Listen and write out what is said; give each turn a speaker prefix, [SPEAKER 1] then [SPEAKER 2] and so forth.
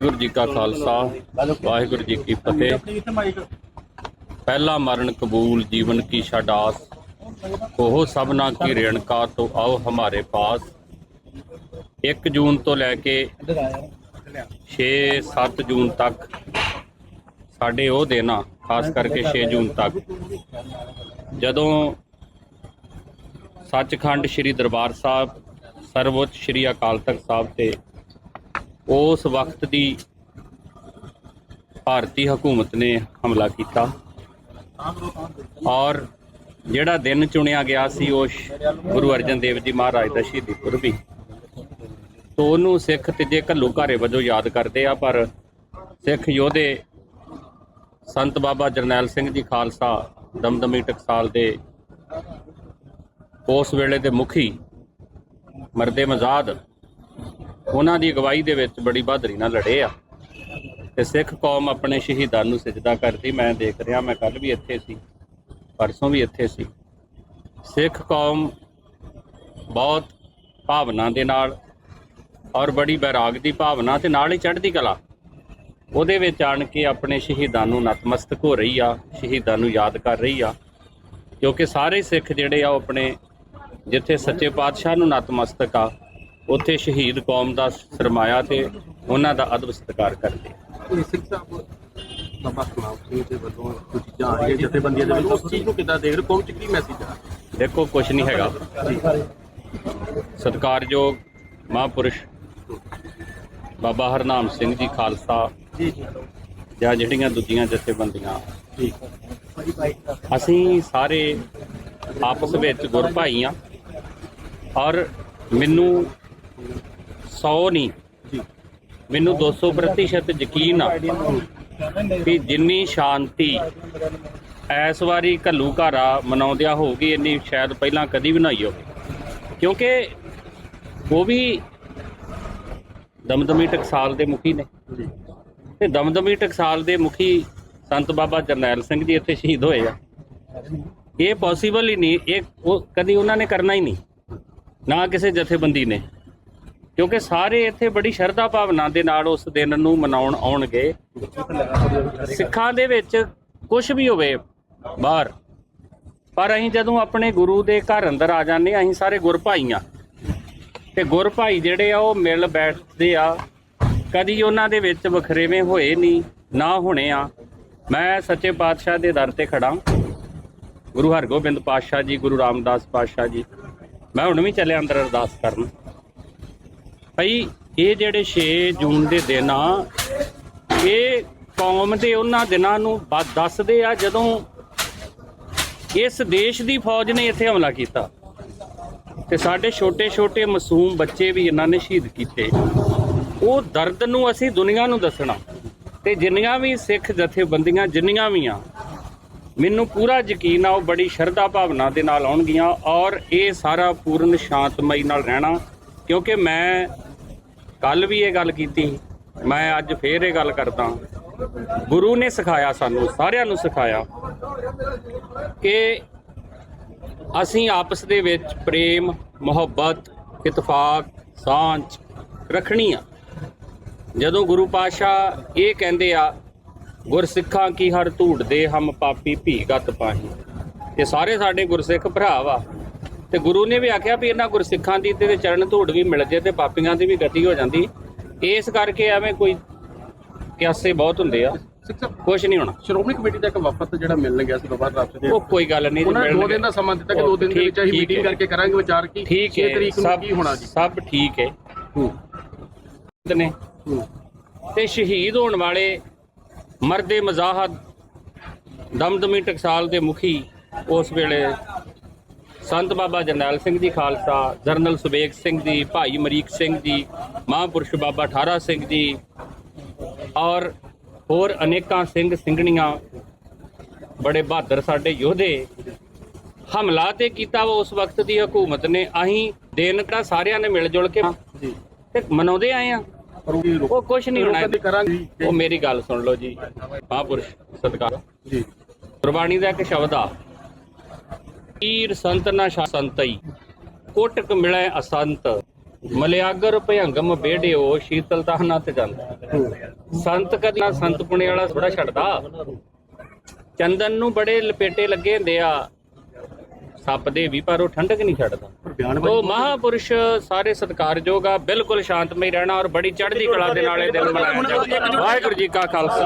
[SPEAKER 1] ਵਾਹਿਗੁਰੂ ਜੀ ਕਾ ਖਾਲਸਾ, ਵਾਹਿਗੁਰੂ ਜੀ ਕੀ ਫਤਿਹ। ਪਹਿਲਾ ਮਰਨ ਕਬੂਲ ਜੀਵਨ ਕੀ ਛਡਾਸ ਉਹ ਸਭਨਾ ਕੀ ਰੇਣਕਾ ਤੋਂ ਆਓ ਹਮਾਰੇ ਪਾਸ। 1 ਜੂਨ ਤੋਂ ਲੈ ਕੇ 6-7 ਜੂਨ ਤੱਕ ਸਾਡੇ ਉਹ ਦਿਨ ਆ, ਖਾਸ ਕਰਕੇ 6 ਜੂਨ ਤੱਕ। ਜਦੋਂ ਸੱਚਖੰਡ ਸ੍ਰੀ ਦਰਬਾਰ ਸਾਹਿਬ, ਸਰਵਉੱਚ ਸ੍ਰੀ ਅਕਾਲ ਤਖਤ ਸਾਹਿਬ ਤੇ ਉਸ ਵਕਤ ਦੀ ਭਾਰਤੀ ਹਕੂਮਤ ਨੇ ਹਮਲਾ ਕੀਤਾ। ਔਰ ਜਿਹੜਾ ਦਿਨ ਚੁਣਿਆ ਗਿਆ ਸੀ ਉਹ ਗੁਰੂ ਅਰਜਨ ਦੇਵ ਜੀ ਮਹਾਰਾਜ ਦਾ ਸ਼ਹੀਦੀ ਪੁਰਬੀ ਤੋਂ ਉਹਨੂੰ ਸਿੱਖ ਤੀਜੇ ਘੱਲੂ ਘਾਰੇ ਵਜੋਂ ਯਾਦ ਕਰਦੇ ਆ, ਪਰ ਸਿੱਖ ਯੋਧੇ ਸੰਤ ਬਾਬਾ ਜਰਨੈਲ ਸਿੰਘ ਜੀ ਖਾਲਸਾ ਦਮਦਮੀ ਟਕਸਾਲ ਦੇ ਉਸ ਵੇਲੇ ਦੇ ਮੁਖੀ ਮਰਦੇ ਮਜ਼ਾਦ ਉਹਨਾਂ ਦੀ ਅਗਵਾਈ ਦੇ ਵਿੱਚ ਬੜੀ ਬਹਾਦਰੀ ਨਾਲ ਲੜੇ ਆ। ਤੇ ਸਿੱਖ ਕੌਮ ਆਪਣੇ ਸ਼ਹੀਦਾਂ ਨੂੰ ਸਜਦਾ ਕਰਦੀ। ਮੈਂ ਦੇਖ ਰਿਹਾ, ਮੈਂ ਕੱਲ ਵੀ ਇੱਥੇ ਸੀ, ਪਰਸੋਂ ਵੀ ਇੱਥੇ ਸੀ। ਸਿੱਖ ਕੌਮ ਬਹੁਤ ਭਾਵਨਾ ਦੇ ਨਾਲ ਔਰ ਬੜੀ ਬੈਰਾਗ ਦੀ ਭਾਵਨਾ ਤੇ ਨਾਲ ਹੀ ਚੜ੍ਹਦੀ ਕਲਾ। ਉਹਦੇ ਵਿੱਚ ਆਣ ਕੇ ਆਪਣੇ ਸ਼ਹੀਦਾਂ ਨੂੰ ਨਤਮਸਤਕ ਹੋ ਰਹੀ ਆ, ਸ਼ਹੀਦਾਂ ਨੂੰ ਯਾਦ ਕਰ ਰਹੀ ਆ। ਕਿਉਂਕਿ ਸਾਰੇ ਸਿੱਖ ਜਿਹੜੇ ਆ, ਉਹ ਆਪਣੇ ਜਿੱਥੇ ਸੱਚੇ ਪਾਤਸ਼ਾਹ ਨੂੰ ਨਤਮਸਤਕ ਆ ਉੱਥੇ ਸ਼ਹੀਦ ਕੌਮ ਦਾ ਸਰਮਾਇਆ ਤੇ ਉਹਨਾਂ ਦਾ ਅਦਬ ਸਤਿਕਾਰ ਕਰਦੇ।
[SPEAKER 2] ਇਹ ਸਿੱਖ ਸਾਹਿਬ ਬਾਬਾ ਸੁਨਾਮ ਸਿੰਘ ਦੇ ਵੱਲੋਂ ਕੁਝ ਚੀਜ਼ਾਂ ਆ ਰਹੀਆਂ ਜਥੇਬੰਦੀਆਂ ਦੇ ਵਿੱਚ ਉਸ ਚੀਜ਼ ਨੂੰ ਕਿੱਦਾਂ ਦੇਖ ਰਹੇ ਕੌਮ ਚ ਕੀ ਮੈਸੇਜ ਆ?
[SPEAKER 1] ਦੇਖੋ ਕੁਝ ਨਹੀਂ ਹੈਗਾ। ਸਤਿਕਾਰਯੋਗ ਮਹਾਂਪੁਰਸ਼ ਬਾਬਾ ਹਰਨਾਮ ਸਿੰਘ ਜੀ ਖਾਲਸਾ
[SPEAKER 2] ਜੀ ਜੀ।
[SPEAKER 1] ਜਾਂ ਜਿਹੜੀਆਂ ਦੂਜੀਆਂ ਜਥੇਬੰਦੀਆਂ। ਅਸੀਂ ਸਾਰੇ ਆਪਸ ਵਿੱਚ ਗੁਰ ਭਾਈ ਆ ਔਰ ਮੈਨੂੰ 100 ਨਹੀਂ
[SPEAKER 2] ਜੀ।
[SPEAKER 1] ਮੈਨੂੰ 200% ਪ੍ਰਤੀਸ਼ਤ ਯਕੀਨ ਆ ਕਿ ਜਿੰਨੀ ਸ਼ਾਂਤੀ ਇਸ ਵਾਰੀ ਘੱਲੂ ਘਾਰਾ ਮਨਾਉਂਦਿਆਂ ਹੋਊਗੀ ਇੰਨੀ ਸ਼ਾਇਦ ਪਹਿਲਾਂ ਕਦੀ ਵੀ ਨਾ ਹੋਈ ਹੋਵੇ। ਕਿਉਂਕਿ ਉਹ ਵੀ ਦਮਦਮੀ ਟਕਸਾਲ ਦੇ ਮੁਖੀ ਨੇ। ਤੇ ਦਮਦਮੀ ਟਕਸਾਲ ਦੇ ਮੁਖੀ ਸੰਤ ਬਾਬਾ ਜਰਨੈਲ ਸਿੰਘ ਜੀ ਇੱਥੇ ਸ਼ਹੀਦ ਹੋਏ ਆ। ਇਹ ਪੋਸੀਬਲ ਹੀ ਨਹੀਂ। ਇਹ ਉਹ ਕਦੀ ਉਹਨਾਂ ਨੇ ਕਰਨਾ ਹੀ ਨਹੀਂ। ਨਾ ਕਿਸੇ ਜਥੇਬੰਦੀ ਨੇ। ਕਿਉਂਕਿ ਸਾਰੇ ਇੱਥੇ ਬੜੀ ਸ਼ਰਧਾ ਭਾਵਨਾ ਦੇ ਨਾਲ ਉਸ ਦਿਨ ਨੂੰ ਮਨਾਉਣ ਆਉਣਗੇ। ਸਿੱਖਾਂ ਦੇ ਵਿੱਚ ਕੁਝ ਵੀ ਹੋਵੇ, ਬਾਹਰ। ਪਰ ਅਸੀਂ ਜਦੋਂ ਆਪਣੇ ਗੁਰੂ ਦੇ ਘਰ ਅੰਦਰ ਆ ਜਾਂਦੇ ਅਸੀਂ ਸਾਰੇ ਗੁਰਭਾਈ ਆ ਤੇ ਗੁਰ ਜਿਹੜੇ ਆ, ਉਹ ਮਿਲ ਬੈਠਦੇ ਆ। ਕਦੀ ਉਹਨਾਂ ਦੇ ਵਿੱਚ ਵਖਰੇਵੇਂ ਹੋਏ ਨਹੀਂ ਨਾ ਹੋਣੇ ਆ। ਮੈਂ ਸੱਚੇ ਪਾਤਸ਼ਾਹ ਦੇ ਦਰ ਤੇ ਖੜਾ ਗੁਰੂ ਹਰਗੋਬਿੰਦ ਪਾਤਸ਼ਾਹ ਜੀ, ਗੁਰੂ ਰਾਮਦਾਸ ਪਾਤਸ਼ਾਹ ਜੀ। ਮੈਂ ਹੁਣ ਵੀ ਚੱਲਿਆ ਅੰਦਰ ਅਰਦਾਸ ਕਰਨ। ਭਈ ਇਹ ਜਿਹੜੇ 6 ਜੂਨ ਦੇ ਦਿਨ ਆ, ਇਹ ਕੌਮ ਦੇ ਉਹਨਾਂ ਦਿਨਾਂ ਨੂੰ ਬ- ਦੱਸਦੇ ਆ ਜਦੋਂ ਇਸ ਦੇਸ਼ ਦੀ ਫੌਜ ਨੇ ਇੱਥੇ ਹਮਲਾ ਕੀਤਾ। ਤੇ ਸਾਡੇ ਛੋਟੇ-ਛੋਟੇ ਮਾਸੂਮ ਬੱਚੇ ਵੀ ਇਹਨਾਂ ਨੇ ਸ਼ਹੀਦ ਕੀਤੇ। ਉਹ ਦਰਦ ਨੂੰ ਅਸੀਂ ਦੁਨੀਆ ਨੂੰ ਦੱਸਣਾ। ਤੇ ਜਿੰਨੀਆਂ ਵੀ ਸਿੱਖ ਜਥੇਬੰਦੀਆਂ, ਜਿੰਨੀਆਂ ਵੀ ਆ, ਮੈਨੂੰ ਪੂਰਾ ਯਕੀਨ ਆ, ਉਹ ਬੜੀ ਸ਼ਰਧਾ ਭਾਵਨਾ ਦੇ ਨਾਲ ਆਉਣਗੀਆਂ ਔਰ ਇਹ ਸਾਰਾ ਪੂਰਨ ਸ਼ਾਂਤਮਈ ਨਾਲ ਰਹਿਣਾ। ਕਿਉਂਕਿ ਮੈਂ ਕੱਲ ਵੀ ਇਹ ਗੱਲ ਕੀਤੀ। ਮੈਂ ਅੱਜ ਫੇਰ ਇਹ ਗੱਲ ਕਰਦਾ। ਗੁਰੂ ਨੇ ਸਿਖਾਇਆ ਸਾਨੂੰ, ਸਾਰਿਆਂ ਨੂੰ ਸਿਖਾਇਆ ਕਿ ਅਸੀਂ ਆਪਸ ਦੇ ਵਿੱਚ ਪ੍ਰੇਮ, ਮੁਹੱਬਤ, ਇਤਫਾਕ, ਸਾਂਝ ਰੱਖਣੀ ਆ। ਜਦੋਂ ਗੁਰੂ ਪਾਸ਼ਾ ਇਹ ਕਹਿੰਦੇ ਆ, ਗੁਰਸਿੱਖਾਂ ਕੀ ਹਰ ਧੂੜ ਦੇ, ਹਮ ਪਾਪੀ ਭੀਗਤ ਪਾਹੀ। ਤੇ ਸਾਰੇ ਸਾਡੇ ਗੁਰਸਿੱਖ ਭਰਾ ਵਾ। ਤੇ ਗੁਰੂ ਨੇ ਵੀ ਆਖਿਆ ਵੀ ਇਹਨਾਂ ਗੁਰਸਿੱਖਾਂ ਦੀ ਤੇ ਚਰਨ ਧੂੜ ਵੀ ਮਿਲ ਜੇ ਤੇ ਪਾਪੀਆਂ ਦੀ ਵੀ ਗਤੀ ਹੋ ਜਾਂਦੀ। ਇਸ ਕਰਕੇ ਐਵੇਂ ਕੋਈ ਕਿਆਸੇ ਬਹੁਤ ਹੁੰਦੇ ਆ। ਕੁਝ ਨਹੀਂ ਹੋਣਾ।
[SPEAKER 2] ਸ਼੍ਰੋਮਣੀ ਕਮੇਟੀ ਦਾ ਇੱਕ ਵਫਦ ਜਿਹੜਾ ਮਿਲਣ ਗਿਆ ਸੀ ਬਾਬਾ ਰਾਸ਼ਟਰ ਦੇ।
[SPEAKER 1] ਉਹ ਕੋਈ ਗੱਲ ਨਹੀਂ ਜੀ,
[SPEAKER 2] ਉਹਨਾਂ ਦੋ। ਦਿਨ ਦਾ ਸਮਾਂ ਦਿੱਤਾ ਕਿ ਦੋ ਦਿਨ ਦੇ ਵਿੱਚ ਅਸੀਂ ਮੀਟਿੰਗ। ਕਰਕੇ ਕਰਾਂਗੇ ਵਿਚਾਰ ਕੀ
[SPEAKER 1] ਠੀਕ
[SPEAKER 2] 6
[SPEAKER 1] ਹੈ
[SPEAKER 2] ਤਰੀਕ ਨੂੰ
[SPEAKER 1] ਸਭ
[SPEAKER 2] ਕੀ ਹੋਣਾ ਜੀ।
[SPEAKER 1] ਸਭ ਠੀਕ ਹੈ।
[SPEAKER 2] ਹੂੰ।
[SPEAKER 1] ਨੇ।
[SPEAKER 2] ਹੂੰ।
[SPEAKER 1] ਤੇ ਸ਼ਹੀਦ ਹੋਣ ਵਾਲੇ ਮਰਦੇ ਮਜ਼ਾਹਦ ਦਮਦਮੀ ਟਕਸਾਲ ਦੇ ਮੁਖੀ ਉਸ ਵੇਲੇ ਸੰਤ ਬਾਬਾ ਜਰਨੈਲ ਸਿੰਘ ਜੀ ਖਾਲਸਾ ਜਰਨਲ ਸੁਬੇਗ ਸਿੰਘ ਜੀ ਭਾਈ ਮਰੀਕ ਸਿੰਘ ਜੀ ਮਹਾਂਪੁਰਸ਼ ਬਾਬਾ ਠਾਰਾ ਸਿੰਘ ਜੀ ਔਰ ਹੋਰ ਅਨੇਕਾਂ ਸਿੰਘ ਸਿੰਘਣੀਆਂ ਬੜੇ ਬਹਾਦਰ ਸਾਡੇ ਯੋਧੇ ਹਮਲਾ ਤੇ ਕੀਤਾ ਵਾ ਉਸ ਵਕਤ ਦੀ ਹਕੂਮਤ ਨੇ। ਅਸੀਂ ਦਿਨ ਕਿਹੜਾ ਸਾਰਿਆਂ ਨੇ ਮਿਲ ਜੁਲ ਕੇ
[SPEAKER 2] ਜੀ।
[SPEAKER 1] ਤੇ ਮਨਾਉਂਦੇ ਆਏ ਆ
[SPEAKER 2] ਉਹ
[SPEAKER 1] ਕੁਝ ਨਹੀਂ ਹੋਣਾ। ਉਹ ਮੇਰੀ ਗੱਲ ਸੁਣ ਲਓ ਜੀ। ਮਹਾਂਪੁਰਸ਼ ਸਤਿਕਾਰ।
[SPEAKER 2] ਜੀ।
[SPEAKER 1] ਗੁਰਬਾਣੀ ਦਾ ਇੱਕ ਸ਼ਬਦ ਆ। ਈਰ ਸੰਤ ਨਾ ਸੰਤਈ ਕੋਟਕ ਮਿਲੈ ਅਸੰਤ। ਮਲਿਆਗਰ ਭਯੰਗਮ ਬੇੜਿਓ ਸ਼ੀਤਲਤਾ ਨਤ ਜਾਂਦਾ। ਸੰਤ ਕਦੀ ਸੰਤ ਪੁਣੇ ਵਾਲਾ ਥੋੜਾ ਛੱਡਦਾ। ਚੰਦਨ ਨੂੰ ਬੜੇ ਲਪੇਟੇ ਲੱਗੇ ਹੁੰਦੇ ਆ। ਸੱਪ ਦੇ ਵੀ ਪਰ ਉਹ ਠੰਡਕ ਨਹੀਂ ਛੱਡਦਾ।
[SPEAKER 2] ਪਰ
[SPEAKER 1] ਉਹ ਮਹਾਪੁਰਸ਼ ਸਾਰੇ ਸਤਿਕਾਰਯੋਗ ਆ ਬਿਲਕੁਲ ਸ਼ਾਂਤਮਈ ਰਹਿਣਾ ਔਰ ਬੜੀ ਚੜ੍ਹਦੀ ਕਲਾ ਦੇ ਨਾਲ ਇਹ ਦਿਨ ਮਨਾਇਆ ਜਾਂਦਾ। ਵਾਹਿਗੁਰੂ ਜੀ ਕਾ ਖਾਲਸਾ।